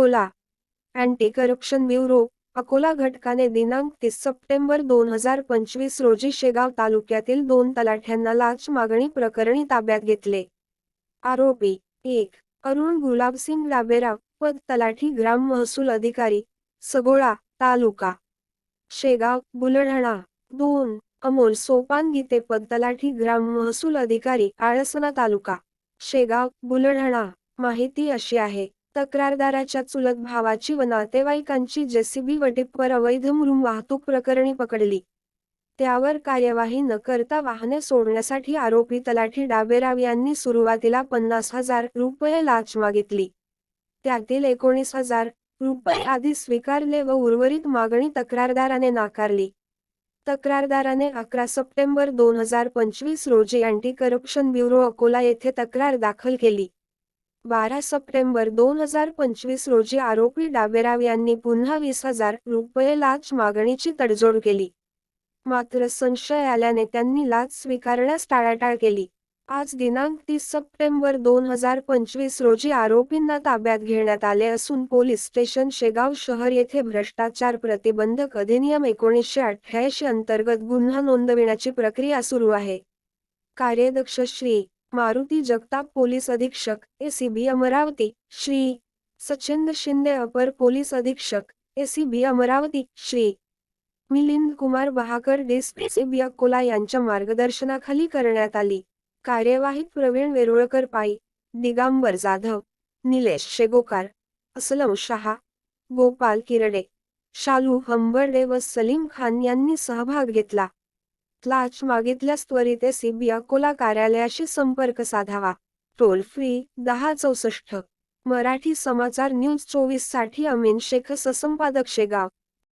Anti corruption bureau Akola घटकाने दिनांक तीस सप्टेंबर दोन हजार पंचवीस रोजी शेगाव तालुक्यातील दोन तलाठ्यांना लाच मागणी प्रकरणी ताब्यात घेतले. आरोपी एक अरुण गुलाबसिंग डाबेराव पद तलाठी ग्राम महसूल अधिकारी सगोळा तालुका. शेगाव बुलढाणा दोन अमोल सोपान गीते पद तलाठी ग्राम महसूल अधिकारी आळसना तालुका. शेगाव बुलढाणा माहिती अशी आहे. तक्रारदाराच्या चुलत भावाची व नातेवाईकांची जेसीबी वटीपवर अवैध मुरुम वाहतूक प्रकरणी पकडली. त्यावर कार्यवाही न करता वाहने सोडण्यासाठी आरोपी तलाठी डाबेराव यांनी सुरुवातीला पन्नास हजार रुपये लाच मागितली. त्यातील एकोणीस हजार रुपये आधी स्वीकारले व उर्वरित मागणी तक्रारदाराने नाकारली. तक्रारदाराने अकरा सप्टेंबर दोन हजार पंचवीस रोजी अँटी करप्शन ब्युरो अकोला येथे तक्रार दाखल केली. बारा सप्टेंबर दोन हजार पंचवीस रोजी आरोपी डाबेराव यांनी पुन्हा वीस हजार रुपये लाच मागणीची तडजोड केली. मात्र संशय आल्याने त्यांनी लाच स्वीकारण्यास टाळाटाळ केली. आज दिनांक तीस सप्टेंबर दोन हजार पंचवीस रोजी आरोपींना ताब्यात घेण्यात आले असून पोलीस स्टेशन शेगाव शहर येथे भ्रष्टाचार प्रतिबंधक अधिनियम एकोणीसशे अठ्ठ्याऐंशी अंतर्गत गुन्हा नोंदविण्याची प्रक्रिया सुरू आहे. कार्यदक्ष श्री. मारुती जगताप पोलीस अधीक्षक एसीबी अमरावती श्री सचिंद्र शिंदे अपर पोलीस अधीक्षक एसीबी अमरावती श्री मिलिंद कुमार बहाकर एसीबी अकोला यांच्या मार्गदर्शनाखाली करण्यात आली. कार्यवाहीत प्रवीण वेरुळकर पाई दिगांबर जाधव निलेश शेगोकार असलम शहा गोपाल किरडे शालू हंबर्डे व सलीम खान यांनी सहभाग घेतला. लाच मागितल्यास त्वरित एसीबी अकोला कार्यालयाशी संपर्क साधावा. टोल फ्री दहा चौसष्ट. मराठी समाचार न्यूज चोवीससाठी अमीन शेख ससंपादक शेगाव.